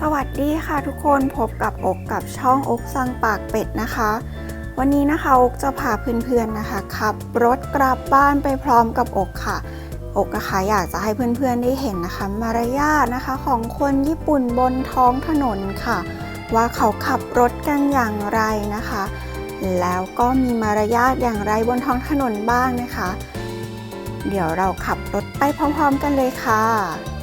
สวัสดีค่ะทุกคนพบกับอกกับช่องอกสังปากเป็ดนะคะ วันนี้นะคะอกจะพาเพื่อนๆนะคะขับรถกลับบ้านไปพร้อมกับอกค่ะ อกนะคะอยากจะให้เพื่อนๆได้เห็นนะคะ มารยาทนะคะของคนญี่ปุ่นบนท้องถนนค่ะ ว่าเขาขับรถกันอย่างไรนะคะ แล้วก็มีมารยาทอย่างไรบนท้องถนนบ้างนะคะ เดี๋ยวเราขับรถไปพร้อม ๆ กันเลยค่ะ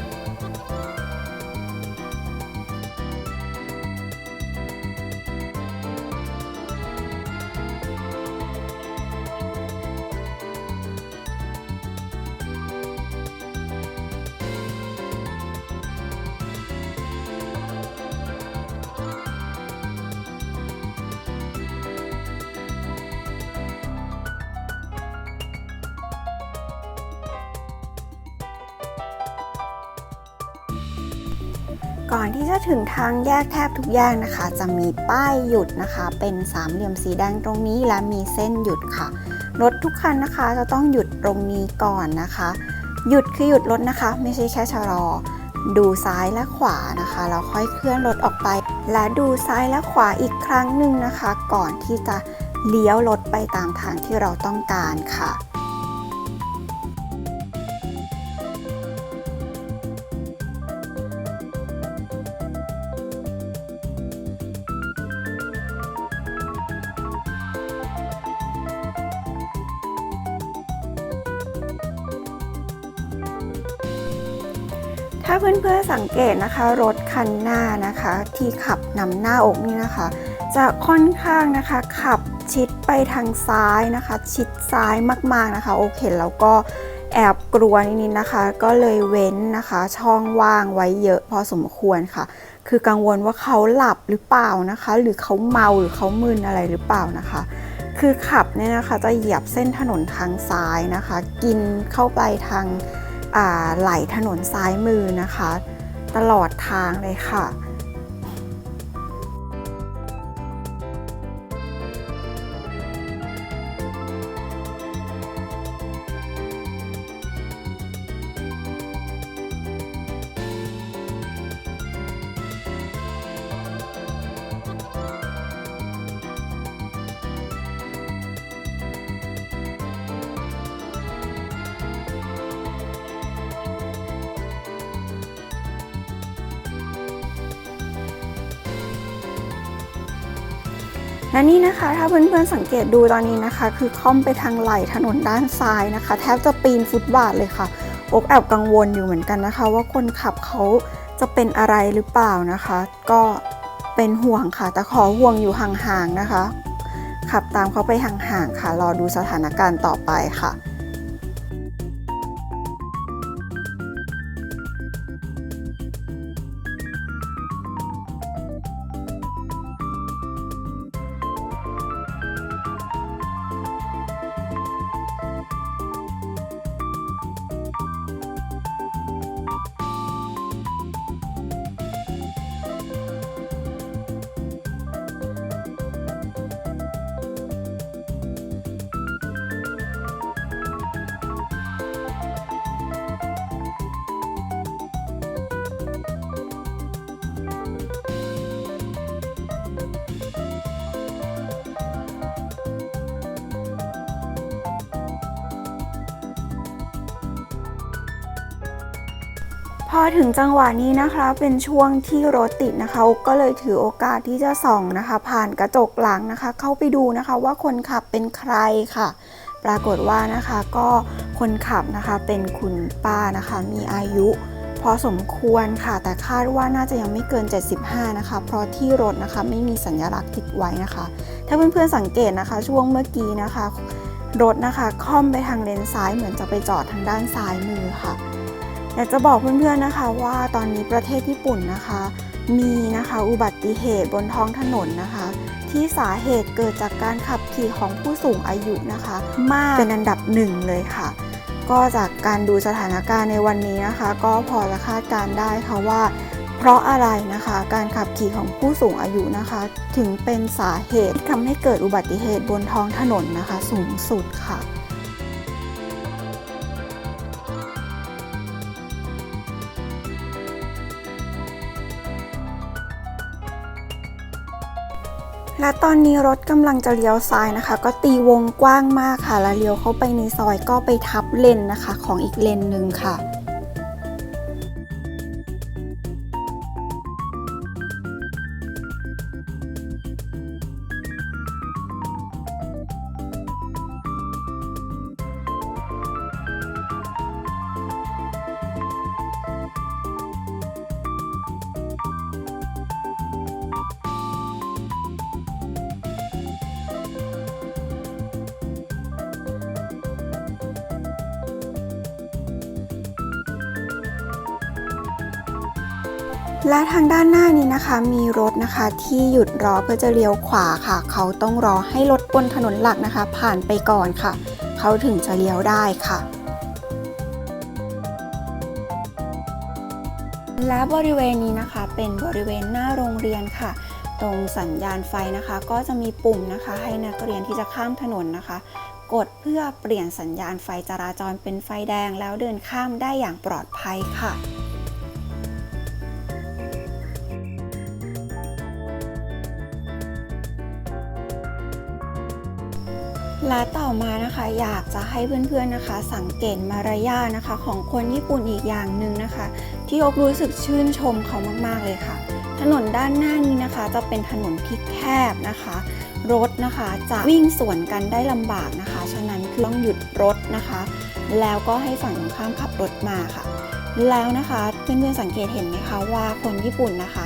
ก่อนที่จะถึงทางแยกแทบทุกแยกนะคะ จะมีป้ายหยุดนะคะ เป็นสามเหลี่ยมสีแดงตรงนี้และมีเส้นหยุดค่ะ รถทุกคันนะคะจะต้องหยุดตรงนี้ก่อนนะคะ หยุดคือหยุดรถนะคะ ไม่ใช่แค่ชะลอ ดูซ้ายและขวานะคะแล้วค่อยเคลื่อนรถออกไป และดูซ้ายและขวาอีกครั้งหนึ่งนะคะ ก่อนที่จะเลี้ยวรถไปตามทางที่เราต้องการค่ะ ถ้าเพื่อนๆสังเกตนะคะรถคันหน้านะคะ ที่ขับนำหน้าอกนี่นะคะ จะค่อนข้างนะคะขับชิดไปทางซ้ายนะคะ ชิดซ้ายมากๆนะคะ โอเคแล้วก็แอบกลัวนิดๆนะคะ ก็เลยเว้นนะคะ ช่องว่างไว้เยอะพอสมควรค่ะ คือกังวลว่าเขาหลับหรือเปล่านะคะ หรือเขาเมาหรือเขามึนอะไรหรือเปล่านะคะ คือขับเนี่ยนะคะจะเหยียบเส้นถนนทางซ้ายนะคะ กินเข้าไปทาง ไหลถนนซ้ายมือนะคะ ตลอดทางเลยค่ะ และนี่นะคะ ถ้าเพื่อนๆสังเกตดูตอนนี้นะคะ คือค่อมไปทางไหลถนนด้านซ้ายนะคะ แทบจะปีนฟุตบาทเลยค่ะอกแอบกังวลอยู่เหมือนกันนะคะ ว่าคนขับเขาจะเป็นอะไรหรือเปล่านะคะ ก็เป็นห่วงค่ะ แต่ขอห่วงอยู่ห่างๆนะคะ ขับตามเขาไปห่างๆค่ะ รอดูสถานการณ์ต่อไปค่ะ พอถึงจังหวะนี้นะคะเป็นช่วงที่รถติดนะคะกก็เลยถือโอกาสที่จะส่องนะคะ ผ่านกระจกหลังนะคะ เข้าไปดูนะคะว่าคนขับเป็นใครค่ะ ปรากฏว่านะคะก็คนขับนะคะเป็นคุณป้านะคะ มีอายุ พอสมควรค่ะ แต่คาดว่าน่าจะยังไม่เกิน 75 นะคะ เพราะที่รถนะคะไม่มีสัญลักษณ์ติดไว้นะคะ ถ้าเพื่อนๆสังเกตนะคะ ช่วงเมื่อกี้นะคะ รถนะคะค่อมไปทางเลนซ้ายเหมือนจะไปจอดทางด้านซ้ายมือค่ะ อยากจะบอกเพื่อนๆนะคะว่าตอนนี้ประเทศญี่ปุ่นนะคะ มีนะคะอุบัติเหตุบนท้องถนนนะคะ ที่สาเหตุเกิดจากการขับขี่ของผู้สูงอายุนะคะ มากเป็นอันดับหนึ่งเลยค่ะ ก็จากการดูสถานการณ์ในวันนี้นะคะ ก็พอจะคาดการณ์ได้ค่ะว่า เพราะอะไรนะคะการขับขี่ของผู้สูงอายุนะคะ ถึงเป็นสาเหตุที่ทำให้เกิดอุบัติเหตุบนท้องถนนนะคะ สูงสุดค่ะ และตอนนี้รถกำลังจะเลี้ยวซ้ายนะคะ ก็ตีวงกว้างมากค่ะ แล้วเลี้ยวเข้าไปในซอยก็ไปทับเลนนะคะ ของอีกเลนหนึ่งค่ะ และทางด้านหน้านี้นะคะ มีรถนะคะที่หยุดรอเพื่อจะเลี้ยวขวาค่ะ เขาต้องรอให้รถบนถนนหลักนะคะ ผ่านไปก่อนค่ะ เขาถึงจะเลี้ยวได้ค่ะ และบริเวณนี้นะคะเป็นบริเวณหน้าโรงเรียนค่ะ ตรงสัญญาณไฟนะคะ ก็จะมีปุ่มนะคะ ให้นักเรียนที่จะข้ามถนนนะคะ กดเพื่อเปลี่ยนสัญญาณไฟจราจรเป็นไฟแดงแล้วเดินข้ามได้อย่างปลอดภัยค่ะ และต่อมานะคะอยากจะให้เพื่อนๆนะคะ สังเกตมารยาทนะคะ ของคนญี่ปุ่นอีกอย่างหนึ่งนะคะ ที่อกรู้สึกชื่นชมเขามากๆเลยค่ะ ถนนด้านหน้านี้นะคะ จะเป็นถนนที่แคบนะคะ รถนะคะจะวิ่งสวนกันได้ลำบากนะคะ ฉะนั้นคือต้องหยุดรถนะคะ แล้วก็ให้ฝั่งตรงข้ามขับรถมาค่ะ แล้วนะคะเพื่อนๆสังเกตเห็นไหมคะว่าคนญี่ปุ่นนะคะ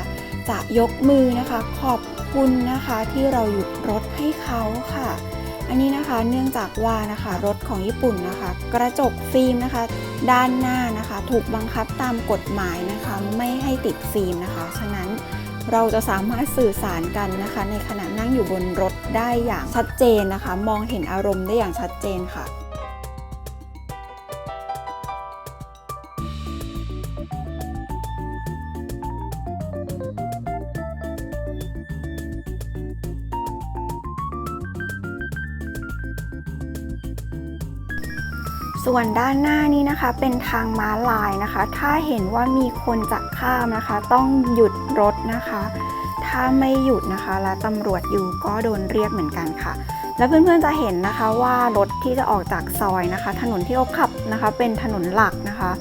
จะยกมือนะคะขอบคุณนะคะที่เราหยุดรถให้เขาค่ะ อันนี้นะคะเนื่องจากว่านะคะรถของญี่ปุ่นนะคะ กระจกฟิล์มนะคะ ด้านหน้านะคะ ถูกบังคับตามกฎหมายนะคะ ไม่ให้ติดฟิล์มนะคะ ฉะนั้นเราจะสามารถสื่อสารกันนะคะ ในขณะนั่งอยู่บนรถได้อย่างชัดเจนนะคะ มองเห็นอารมณ์ได้อย่างชัดเจนค่ะ ส่วนด้านหน้านี้นะคะเป็นทางม้าลายนะคะ ถ้าเห็นว่ามีคนจะข้ามนะคะ ต้องหยุดรถนะคะ ถ้าไม่หยุดนะคะ และตำรวจอยู่ก็โดนเรียกเหมือนกันค่ะ แล้วเพื่อนๆจะเห็นนะคะว่ารถที่จะออกจากซอยนะคะ ถนนที่เขาขับนะคะ เป็นถนนหลักนะคะ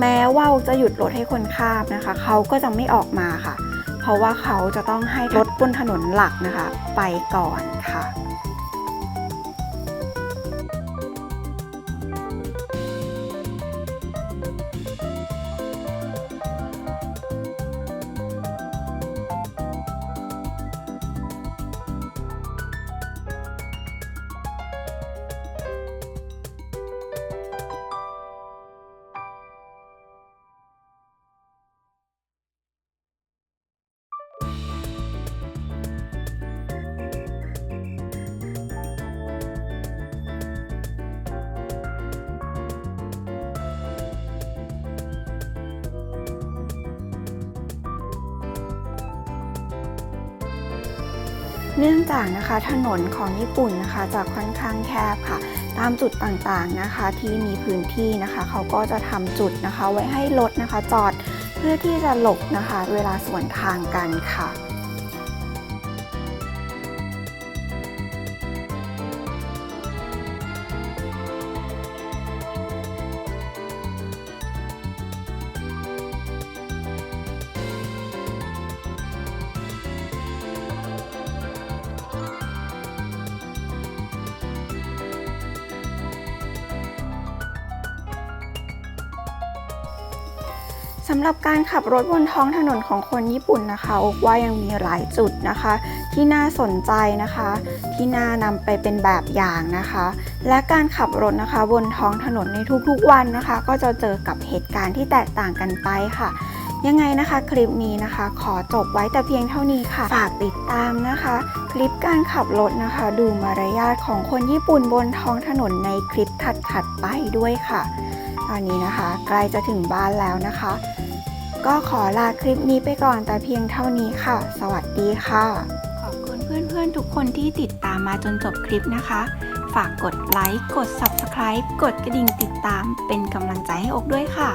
แม้ว่าจะหยุดรถให้คนข้ามนะคะ เขาก็จะไม่ออกมาค่ะ เพราะว่าเขาจะต้องให้รถบนถนนหลักนะคะ ไปก่อนค่ะ เนื่องจากนะคะถนนของญี่ปุ่นนะคะจะค่อนข้างแคบค่ะ ตามจุดต่างๆนะคะที่มีพื้นที่นะคะ เขาก็จะทำจุดนะคะ ไว้ให้รถนะคะ จอดเพื่อที่จะหลบนะคะ เวลาสวนทางกันค่ะ สำหรับการขับรถบนท้องถนนของคนญี่ปุ่นนะคะอกว่ายังมีหลายจุดนะคะ ที่น่าสนใจนะคะ ที่น่านำไปเป็นแบบอย่างนะคะ และการขับรถนะคะบนท้องถนนในทุกๆวันนะคะ ก็จะเจอกับเหตุการณ์ที่แตกต่างกันไปค่ะ ยังไงนะคะคลิปนี้นะคะ ขอจบไว้แต่เพียงเท่านี้ค่ะ ฝากติดตามนะคะ คลิปการขับรถนะคะ ดูมารยาทของคนญี่ปุ่นบนท้องถนนในคลิปถัดๆไปด้วยค่ะ ตอนนี้นะคะ ใกล้จะถึงบ้านแล้วนะคะ ก็ขอลาคลิปนี้ไปก่อนแต่เพียงเท่านี้ค่ะ สวัสดีค่ะ ขอบคุณเพื่อนๆทุกคนที่ติดตามมาจนจบคลิปนะคะ ฝากกดไลค์กด Subscribe กดกระดิ่งติดตามเป็นกำลังใจให้อกด้วยค่ะ